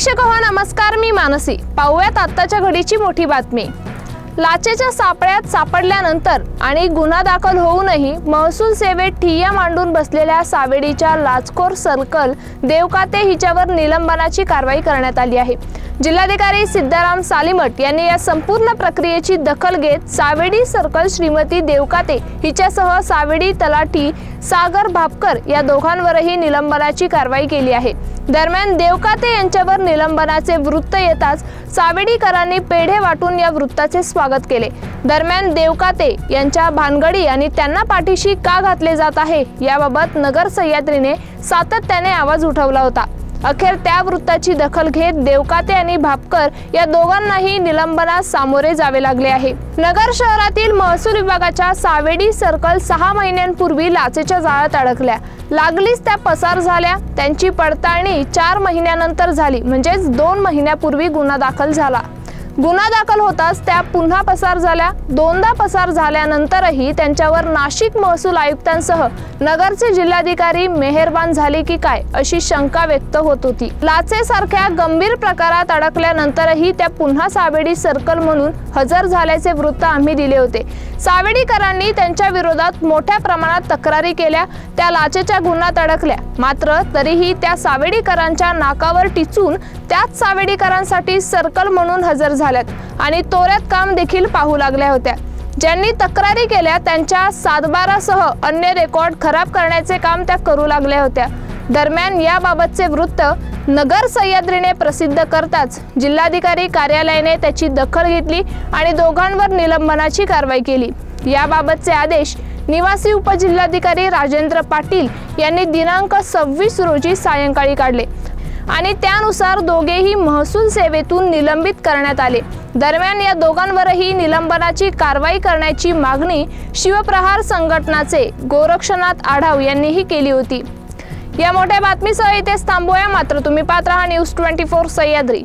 प्रेक्षक हो नमस्कार मी मानसी. पाहूयात आत्ताच्या घडीची मोठी बातमी. लाचेच्या सापळ्यात सापडल्यानंतर आणि गुन्हा दाखल होऊनही महसूल सेवेत ठिय्या मांडून बसलेल्या सावेडीच्या लाचखोर सर्कल देवकाते हिच्यावर निलंबनाची कारवाई करण्यात आली आहे. जिल्हाधिकारी सिद्धाराम सालिमट यांनी या संपूर्ण प्रक्रियेची दखल घेत सावेडी सर्कल श्रीमती देवकाते हिच्यासह सावेडी तलाठी सागर भापकर या दोघांवरही निलंबनाची कारवाई केली आहे. दरम्यान देवकाते यांच्यावर निलंबनाचे वृत्त येताच सावेडीकरांनी पेढे वाटून या वृत्ताचे स्वागत केले. दरम्यान देवकाते यांच्या भानगडी आणि त्यांना पाठीशी का घातले जात आहे याबाबत नगर सह्याद्रीने सातत्याने आवाज उठवला होता. अखेर त्या वृत्ताची दखल घेत देवकाते आणि भापकर या दोघांनाही निलंबनास सामोरे जावे लागले आहे. नगर शहरातील महसूल विभागाच्या सावेडी सर्कल सहा महिन्यांपूर्वी लाचेच्या जाळ्यात अडकल्या. लागलीच त्या पसार झाल्या. त्यांची पडताळणी चार महिन्यानंतर झाली. म्हणजेच दोन महिन्यापूर्वी गुन्हा दाखल झाला. गुन्हा दाखल होताच त्या पुन्हा पसार झाल्या. दोनदा पसार झाल्यानंतरही त्यांच्यावर नाशिक महसूल आयुक्तांसह नगरचे जिल्हाधिकारी मेहरबान झाले की काय अशी शंका व्यक्त होत होती. लाचेसारख्या गंभीर प्रकारात अडकल्यानंतरही त्या पुन्हा सावेडी सर्कल म्हणून हजर झाल्याचे वृत्त आम्ही दिले होते. सावेडीकरांनी त्यांच्या विरोधात मोठ्या प्रमाणात तक्रारी केल्या. त्या लाचेच्या गुन्ह्यात अडकल्या. मात्र तरीही त्या सावेडीकरांच्या नाकावर टिचून त्याच सावेडीकरांसाठी सर्कल म्हणून हजर झाल्यात. आणि तोऱ्यात काम देखील पाहू लागल्या होत्या. ज्यांनी तक्रारी केल्या त्यांच्या सातबारासह अन्य रेकॉर्ड खराब करण्याचे काम त्या करू लागल्या होत्या. दरम्यान याबाबतचे वृत्त नगर सह्याद्रीने प्रसिद्ध करताच जिल्हाधिकारी कार्यालयाने त्याची दखल घेतली आणि दोघांवर निलंबनाची कारवाई केली. याबाबतचे आदेश निवासी उपजिल्हाधिकारी राजेंद्र पाटील यांनी दिनांक सव्वीस रोजी सायंकाळी काढले. आणि त्यानुसार दोघेही महसूल सेवेतून निलंबित करण्यात आले. दरम्यान या दोघांवरही निलंबनाची कारवाई करण्याची मागणी शिवप्रहार संघटनाचे गोरक्षनाथ आढाव यांनीही केली होती. या मोठ्या बातमीसह इथेच थांबूया. मात्र तुम्ही पात्र हा न्यूज ट्वेंटी फोर सह्याद्री.